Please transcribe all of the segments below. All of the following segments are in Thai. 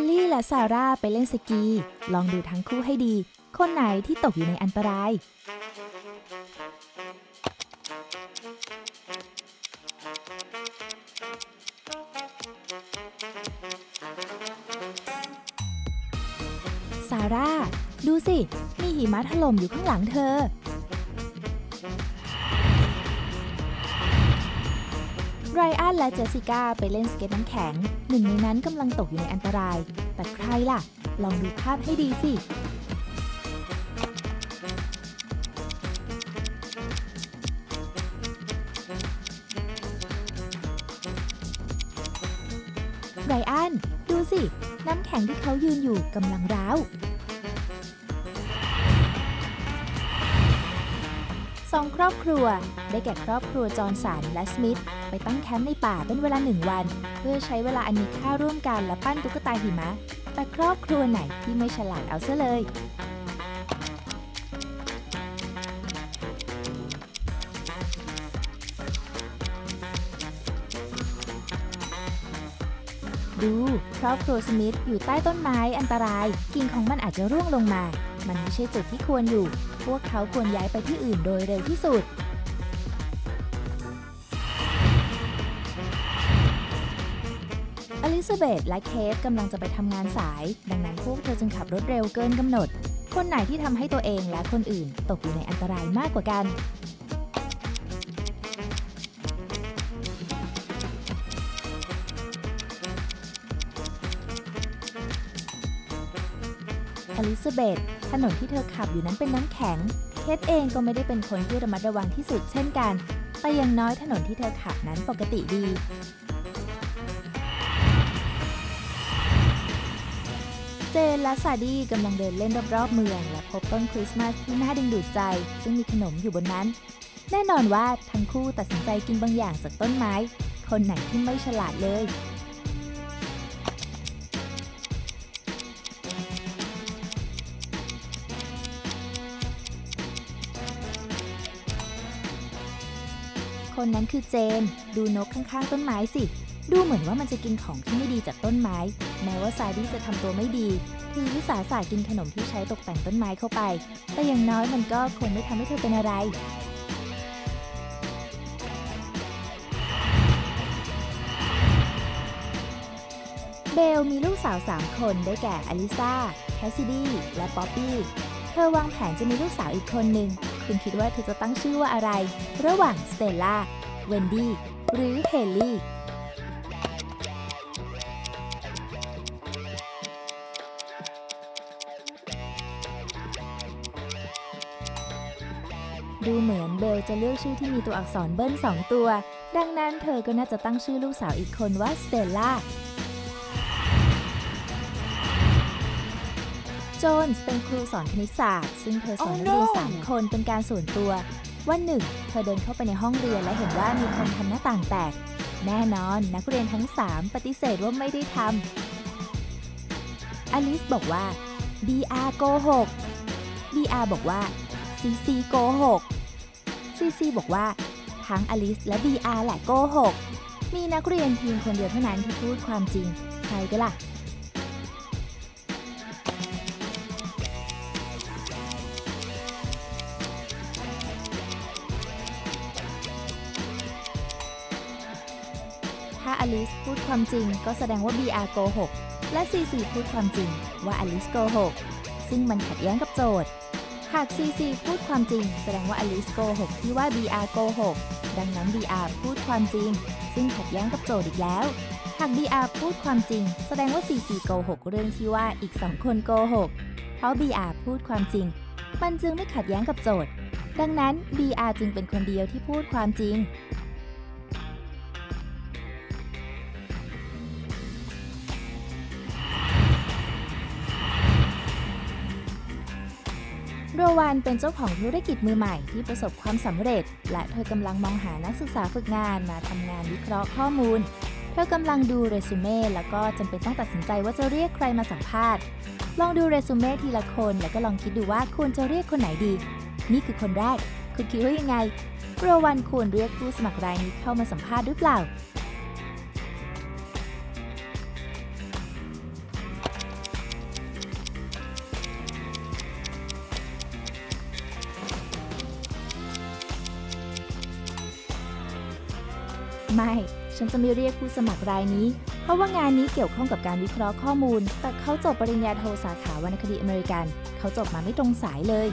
ลลี่และซาร่าไปเล่นสกี ลองดูทั้งคู่ให้ดี คนไหนที่ตกอยู่ในอันตราย ซาร่า ดูสิ มีหิมะถล่มอยู่ข้างหลังเธอ ไรอันและเจสสิก้าไปเล่นสเก็ตน้ำแข็ง หนึ่งในนั้นกำลังตกอยู่ในอันตราย แต่ใครล่ะ ลองดูภาพให้ดีสิไรอันดูสิ น้ำแข็งที่เขายืนอยู่กำลังร้าว สองครอบครัว ได้แก่ครอบครัวจอห์นสันและสมิธไปตั้งแคมป์ในป่าเป็นเวลาหนึ่งวัน เพื่อใช้เวลาอันมีค่าร่วมกันและปั้นตุ๊กตาหิมะ แต่ครอบครัวไหนที่ไม่ฉลาดเอาซะเลย ดูครอบครัวสมิธอยู่ใต้ต้นไม้อันตราย กิ่งของมันอาจจะร่วงลงมา มันไม่ใช่จุดที่ควรอยู่ พวกเขาควรย้ายไปที่อื่นโดยเร็วที่สุด อลิซาเบธและเคทกำลังจะไปทำงานสาย ดังนั้นพวกเธอจึงขับรถเร็วเกินกำหนด คนไหนที่ทำให้ตัวเองและคนอื่นตกอยู่ในอันตรายมากกว่ากัน อลิซาเบธถนนที่เธอขับอยู่นั้นเป็นน้ำแข็ง เคทเองก็ไม่ได้เป็นคนที่ระมัดระวังที่สุดเช่นกัน แต่อย่างน้อยถนนที่เธอขับนั้นปกติดี เจนและซาดีกำลังเดินเล่นรอบๆเมือง และพบต้นคริสต์มาสที่น่าดึงดูดใจ ซึ่งมีขนมอยู่บนนั้น แน่นอนว่าทั้งคู่ตัดสินใจกินบางอย่างจากต้นไม้ คนไหนที่ไม่ฉลาดเลย คนนั้นคือเจน ดูนกข้างๆต้นไม้สิ ดูเหมือนว่ามันจะกินของที่ไม่ดีจากต้นไม้ แม้ว่าซาดี้จะทำตัวไม่ดี ถือวิสาสะกินขนมที่ใช้ตกแต่งต้นไม้เข้าไป แต่อย่างน้อยมันก็คงไม่ทำให้เธอเป็นอะไรเบลมีลูกสาว 3 คนได้แก่อลิซาแคสซิดี้ และป๊อปปี้ เธอวางแผนจะมีลูกสาวอีกคนหนึ่ง คุณคิดว่าเธอจะตั้งชื่อว่าอะไร ระหว่างสเตลล่า เวนดี้ หรือเฮลลี่ดูเหมือนเบลจะเลือกชื่อที่มีตัวอักษรเบิ้ลสองตัว ดังนั้นเธอก็น่าจะตั้งชื่อลูกสาวอีกคนว่าสเตลล่า โจนส์เป็นครูสอนคณิตศาสตร์ ซึ่งเธอสอน Oh นักเรียน no สามคนเป็นการส่วนตัววันหนึ่ง เธอเดินเข้าไปในห้องเรียนและเห็นว่ามีคนทำหน้าต่างแตก แน่นอนนักเรียนทั้ง 3 ปฏิเสธว่าไม่ได้ทำอลิสบอกว่า BR โกหก BR บอกว่า CC โกหก CC บอกว่า ทั้งอลิสและ BR แหละโกหก มีนักเรียนเพียงคนเดียวเท่านั้นที่พูดความจริง ใครก็ล่ะ ถ้าอลิสพูดความจริง ก็แสดงว่า BR โกหก และ CC พูดความจริงว่าอลิสโกหก ซึ่งมันขัดแย้งกับโจทย์ หาก CC พูดความจริง แสดงว่าอลิสโกหกที่ว่า BR โกหก ดังนั้น BR พูดความจริง ซึ่งขัดแย้งกับโจทย์อีกแล้ว หาก BR พูดความจริง แสดงว่า CC โกหกเรื่องที่ว่าอีกสองคนโกหก เพราะ BR พูดความจริง มันจึงไม่ขัดแย้งกับโจทย์ ดังนั้น BR จึงเป็นคนเดียวที่พูดความจริง โรวันเป็นเจ้าของธุรกิจมือใหม่ที่ประสบความสำเร็จ และเธอกำลังมองหานักศึกษาฝึกงานมาทำงานวิเคราะห์ข้อมูล เธอกำลังดูเรซูเม่แล้วก็จำเป็นต้องตัดสินใจว่าจะเรียกใครมาสัมภาษณ์ ลองดูเรซูเม่ทีละคนแล้วก็ลองคิดดูว่าควรจะเรียกคนไหนดี นี่คือคนแรก คุณคิดว่ายังไงโรวันควรเรียกผู้สมัครรายนี้เข้ามาสัมภาษณ์หรือเปล่า ฉันจะไม่เรียกผู้สมัครรายนี้ เพราะว่างานนี้เกี่ยวข้องกับการวิเคราะห์ข้อมูล แต่เขาจบปริญญาโทสาขาวรรณคดีอเมริกัน เขาจบมาไม่ตรงสายเลย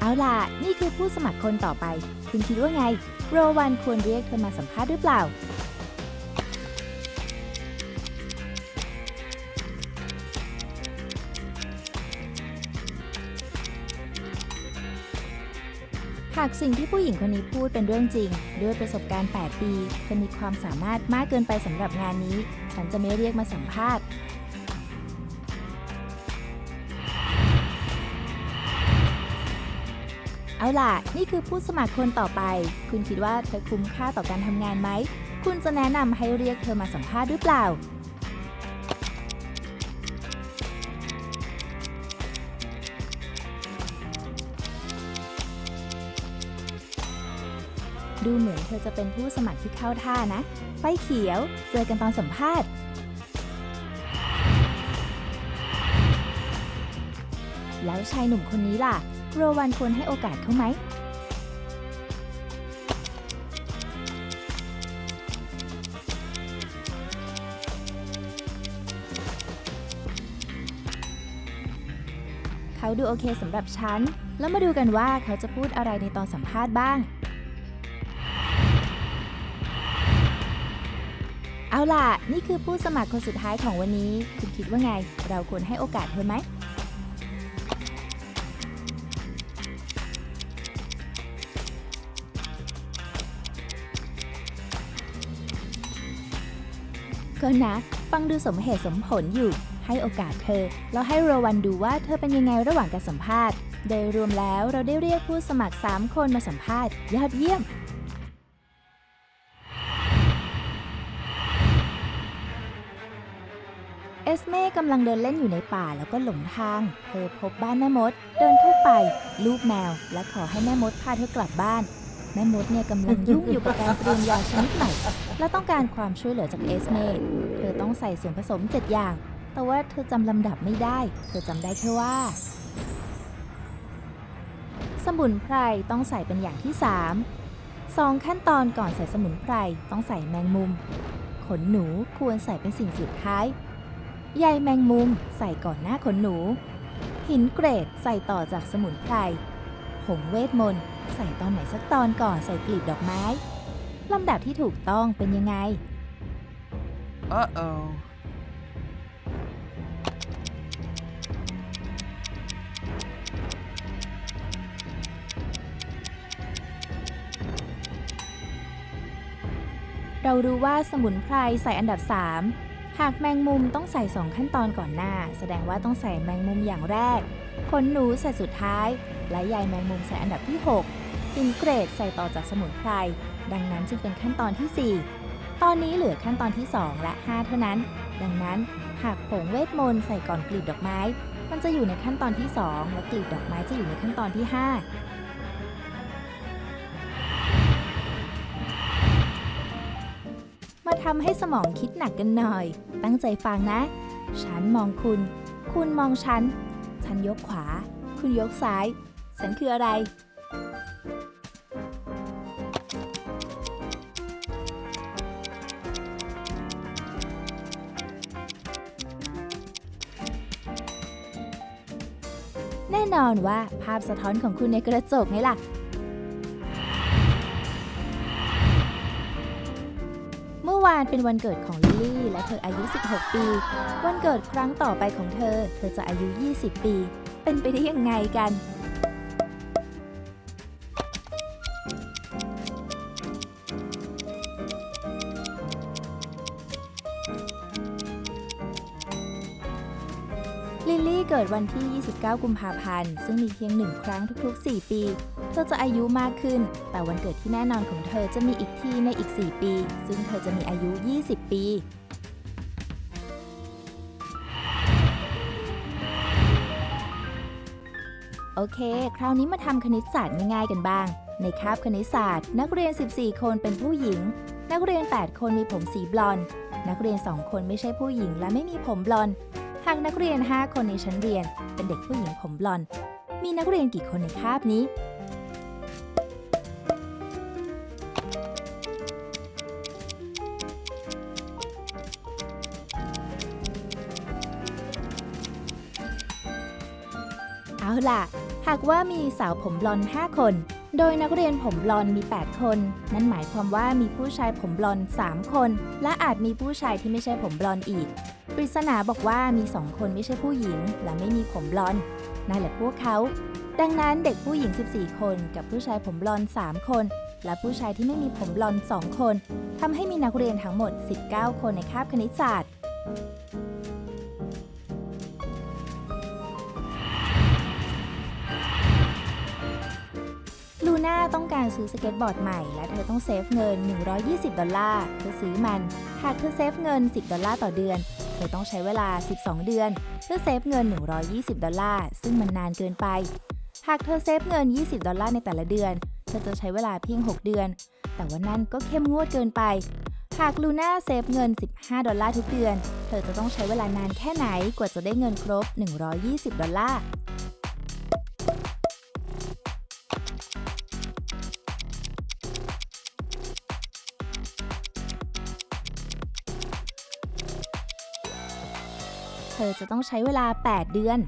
เอาล่ะ นี่คือผู้สมัครคนต่อไป คุณคิดว่าไง โรวันควรเรียกเธอมาสัมภาษณ์หรือเปล่า หากสิ่งที่ผู้หญิงคนนี้พูดเป็นเรื่องจริง ด้วยประสบการณ์ 8 ปีเธอมีความสามารถมากเกินไปสำหรับงานนี้ ฉันจะไม่เรียกมาสัมภาษณ์ เอาล่ะ นี่คือผู้สมัครคนต่อไป คุณคิดว่าเธอคุ้มค่าต่อการทำงานไหม คุณจะแนะนำให้เรียกเธอมาสัมภาษณ์หรือเปล่า ดูเหมือนเธอจะเป็นผู้สมัครที่เข้าท่านะ ไฟเขียว เจอกันตอนสัมภาษณ์ แล้วชายหนุ่มคนนี้ล่ะ โรวันควรให้โอกาสเขาไหม เขาดูโอเคสำหรับฉัน แล้วมาดูกันว่าเขาจะพูดอะไรในตอนสัมภาษณ์บ้าง เอาล่ะ นี่คือผู้สมัครคนสุดท้ายของวันนี้ คุณคิดว่าไง เราควรให้โอกาสเธอไหม ก็นะ ฟังดูสมเหตุสมผลอยู่ ให้โอกาสเธอ แล้วให้โรวันดูว่าเธอเป็นยังไงระหว่างการสัมภาษณ์ โดยรวมแล้วเราได้เรียกผู้สมัคร 3 คนมาสัมภาษณ์ ยอดเยี่ยม เอสเม่กำลังเดินเล่นอยู่ในป่าแล้วก็หลงทาง เธอพบบ้านแม่มด เดินเข้าไปลูบแมว และขอให้แม่มดพาเธอกลับบ้าน แม่มดเนี่ยกำลังยุ่งอยู่กับการเตรียมยาชนิดใหม่ และต้องการความช่วยเหลือจากเอสเม่เธอต้องใส่ส่วนผสม7อย่าง แต่ว่าเธอจำลำดับไม่ได้ เธอจำได้แค่ว่า สมุนไพรต้องใส่เป็นอย่างที่3สองขั้นตอนก่อนใส่สมุนไพรต้องใส่แมงมุม ขนหนูควรใส่เป็นสิ่งสุดท้าย ใยแมงมุมใส่ก่อนหน้าขนหนู หินเกรดใส่ต่อจากสมุนไพรผงเวทมนต์ใส่ตอนไหนสักตอนก่อนใส่กลีบดอกไม้ลำดับที่ถูกต้องเป็นยังไง Uh-oh. เรารู้ว่าสมุนไพรใส่อันดับ 3 หากแมงมุมต้องใส่ 2 ขั้นตอนก่อนหน้า แสดงว่าต้องใส่แมงมุมอย่างแรก ขนหนูใส่สุดท้าย และใยแมงมุมใส่อันดับที่ 6 อินเกรดใส่ต่อจากสมุนไพร ดังนั้นจึงเป็นขั้นตอนที่ 4 ตอนนี้เหลือขั้นตอนที่ 2 และ 5 เท่านั้น ดังนั้นหากผงเวทมนต์ใส่ก่อนกลีบดอกไม้ มันจะอยู่ในขั้นตอนที่ 2 และกลีบดอกไม้จะอยู่ในขั้นตอนที่ 5 มาทำให้สมองคิดหนักกันหน่อย ตั้งใจฟังนะ ฉันมองคุณ คุณมองฉัน ฉันยกขวา คุณยกซ้าย ฉันคืออะไร แน่นอนว่าภาพสะท้อนของคุณในกระจกไงล่ะ เมื่อวานเป็นวันเกิดของลิลลี่ และเธออายุ 16 ปี วันเกิดครั้งต่อไปของเธอ เธอจะอายุ 20 ปี เป็นไปได้ยังไงกัน กิดวันที่ 29 กุมภาพันธ์ ซึ่งมีเพียงหนึ่งครั้งทุกๆ 4 ปี เธอจะอายุมากขึ้น แต่วันเกิดที่แน่นอนของเธอจะมีอีกที่ในอีก 4 ปี ซึ่งเธอจะมีอายุ 20 ปีโอเค คราวนี้มาทำคณิตศาสตร์ง่ายๆกันบ้าง ในคาบคณิตศาสตร์ นักเรียน 14 คนเป็นผู้หญิง นักเรียน 8 คนมีผมสีบลอนด์ นักเรียน 2 คนไม่ใช่ผู้หญิงและไม่มีผมบลอนด์ หากนักเรียน 5 คนในชั้นเรียน เป็นเด็กผู้หญิงผมบลอนด์มีนักเรียนกี่คนในคาบนี้ เอาล่ะ หากว่ามีสาวผมบลอนด์5คน โดยนักเรียนผมบลอนด์มี 8 คน นั่นหมายความว่ามีผู้ชายผมบลอนด์3คน และอาจมีผู้ชายที่ไม่ใช่ผมบลอนด์อีก ปริศนาบอกว่ามี2คนไม่ใช่ผู้หญิง และไม่มีผมบลอนด์นั่นแหละพวกเขา ดังนั้นเด็กผู้หญิง 14 คนกับผู้ชายผมบลอนด์3คน และผู้ชายที่ไม่มีผมบลอนด์2คนทำให้มีนักเรียนทั้งหมด 19 คนในคาบคณิตศาสตร์ ลูน่าต้องการซื้อสเก็ตบอร์ดใหม่ และเธอต้องเซฟเงิน 120 ดอลลาร์เพื่อซื้อมัน หากเธอเซฟเงิน 10 ดอลลาร์ต่อเดือน เธอต้องใช้เวลา 12 เดือน เพื่อเซฟเงิน 120 ดอลลาร์ ซึ่งมันนานเกินไป หากเธอเซฟเงิน 20 ดอลลาร์ในแต่ละเดือน เธอจะใช้เวลาเพียง 6 เดือน แต่ว่านั่นก็เข้มงวดเกินไป หากลูน่าเซฟเงิน 15 ดอลลาร์ทุกเดือน เธอจะต้องใช้เวลานานแค่ไหนกว่าจะได้เงินครบ 120 ดอลลาร์ ธอจะต้องใช้เวลา 8 เดือน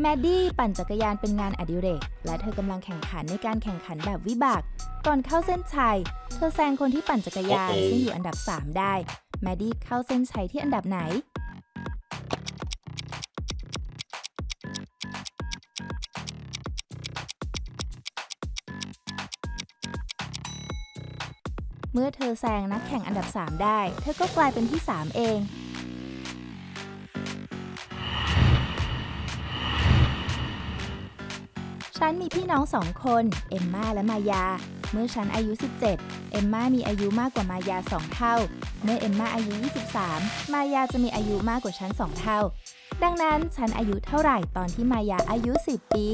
แมดดี้ปั่นจักรยานเป็นงานอดิเรก และเธอกำลังแข่งขันในการแข่งขันแบบวิบาก ก่อนเข้าเส้นชัย เธอแซงคนที่ปั่นจักรยานโอ้โหซึ่งอยู่อันดับ 3 ได้ แมดดี้เข้าเส้นชัยที่อันดับไหน เมื่อเธอแซงนักแข่งอันดับ 3 ได้ เธอก็กลายเป็นที่ 3 เอง ฉันมีพี่น้องสองคน เอมมาและมายา เมื่อฉันอายุ 17 เอมมามีอายุมากกว่ามายา 2 เท่า เมื่อเอมมาอายุ 23 มายาจะมีอายุมากกว่าฉัน 2 เท่า ดังนั้นฉันอายุเท่าไหร่ตอนที่มายาอายุ 10 ปี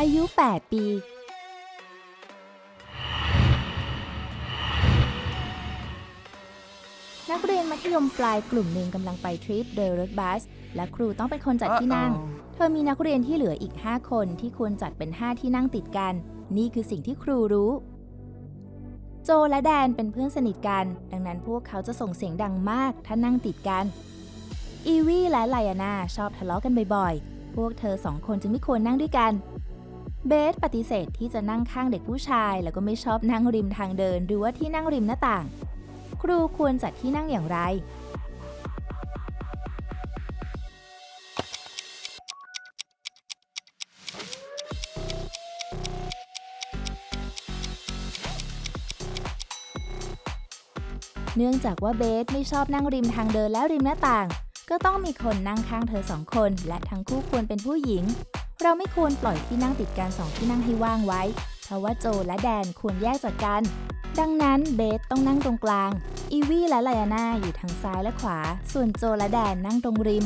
อายุ 8 ปี นักเรียนมัธยมปลายกลุ่มหนึ่งกำลังไปทริปโดยรถบัส และครูต้องเป็นคนจัดที่นั่ง เธอมีนักเรียนที่เหลืออีก 5 คนที่ควรจัดเป็น 5 ที่นั่งติดกัน นี่คือสิ่งที่ครูรู้ โจและแดนเป็นเพื่อนสนิทกัน ดังนั้นพวกเขาจะส่งเสียงดังมากถ้านั่งติดกัน อีวี่และไลอาน่าชอบทะเลาะกันบ่อยๆ พวกเธอสองคนจึงไม่ควรนั่งด้วยกัน เบสปฏิเสธที่จะนั่งข้างเด็กผู้ชาย แล้วก็ไม่ชอบนั่งริมทางเดิน หรือว่าที่นั่งริมหน้าต่าง ครูควรจัดที่นั่งอย่างไร เนื่องจากว่าเบสไม่ชอบนั่งริมทางเดินและริมหน้าต่าง ก็ต้องมีคนนั่งข้างเธอสองคน และทั้งคู่ควรเป็นผู้หญิง เราไม่ควรปล่อยที่นั่งติดกันสองที่นั่งให้ว่างไว้ เพราะว่าโจและแดนควรแยกจากกัน ดังนั้นเบสต้องนั่งตรงกลาง อีวี่และไลอาน่าอยู่ทางซ้ายและขวา ส่วนโจและแดนนั่งตรงริม